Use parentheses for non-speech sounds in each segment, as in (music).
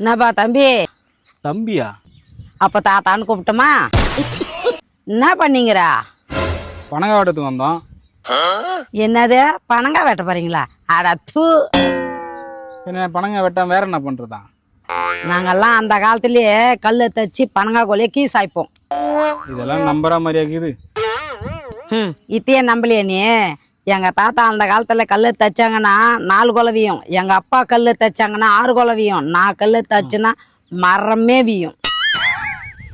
என்னப்பா தம்பி? தம்பியா? அப்ப தாத்தான்னு கூப்பிட்டோமா? என்ன பண்ணீங்கடா? பனங்காவட்டத்துக்கு வந்தோம். என்னது? பணங்கா வெட்ட போறீங்களா? அட தூ. என்ன பனங்காய் வெட்டாம வேற என்ன பண்றதா? நாங்கெல்லாம் அந்த காலத்திலேயே கல்லை தச்சு பனங்கா கோலையை கீ சாய்ப்போம் இதெல்லாம் நம்புற மாதிரியா இருக்குது. ம் இத்தையே நம்பலையே நீ? எங்க தாத்தா அந்த காலத்துல கல்லு தச்சாங்கன்னா நாலு குலவியும் எங்க அப்பா கல்லு தச்சாங்கன்னா ஆறு குலவியும் நான் கல்லு தச்சுன்னா மரமே வியும்.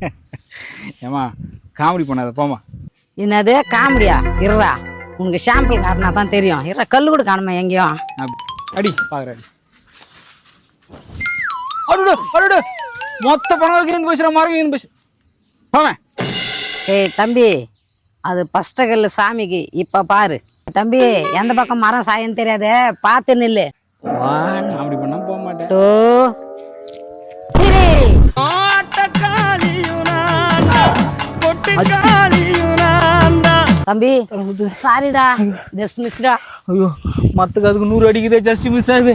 (laughs) ஏமா காமெடி பண்ணாத போமா என்னது காமெடியா? இருறா உனக்கு ஷாம்பிள் காட்டினா தான் தெரியும். இருறா கல்லு கூட காணுமா எங்கேயும் அடி பாக்குறேன் அருடு அருடு மொத்த பணம் வைக்கிறேன்னு பேசுற மாதிரி பேசு. போவேன் ஏய் தம்பி அது பஸ்ட கல்லு சாமிக்கு. இப்ப பாரு. தம்பி எந்த பக்கம் மரம் சாயன்னு தெரியாதே? பார்த்து நில்லு. காமெடி பண்ணா போக மாட்டேன். டூ. தம்பி சாரிடா. டிஸ்மிஸ்டா ஐயோ மத்துக்கு அதுக்கு நூறு அடிக்குதே ஜஸ்ட் மிஸ் ஆகுது.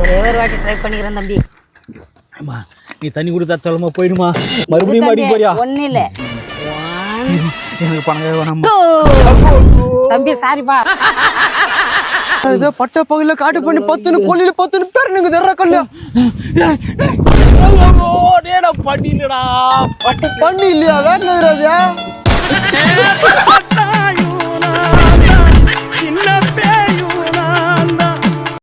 ஒரே ஒரு வாட்டி ட்ரை பண்ணிக்கிறேன் தம்பி. அம்மா நீ தண்ணி கொடுத்தா தலமா போயிடுமா. மறுபடியும் அடிக்க போறியா? ஒன்னும் இல்ல. எனக்கு பணங்க வேணாம். தம்பி சாரிப்பா ஏதோ பட்ட பகல காட்டு பண்ணி பத்துன்னு கொல்லில பத்துன்னு பேருனுங்க தர்ற கல்லு பண்ணிடா பண்ணி இல்லையா? வேற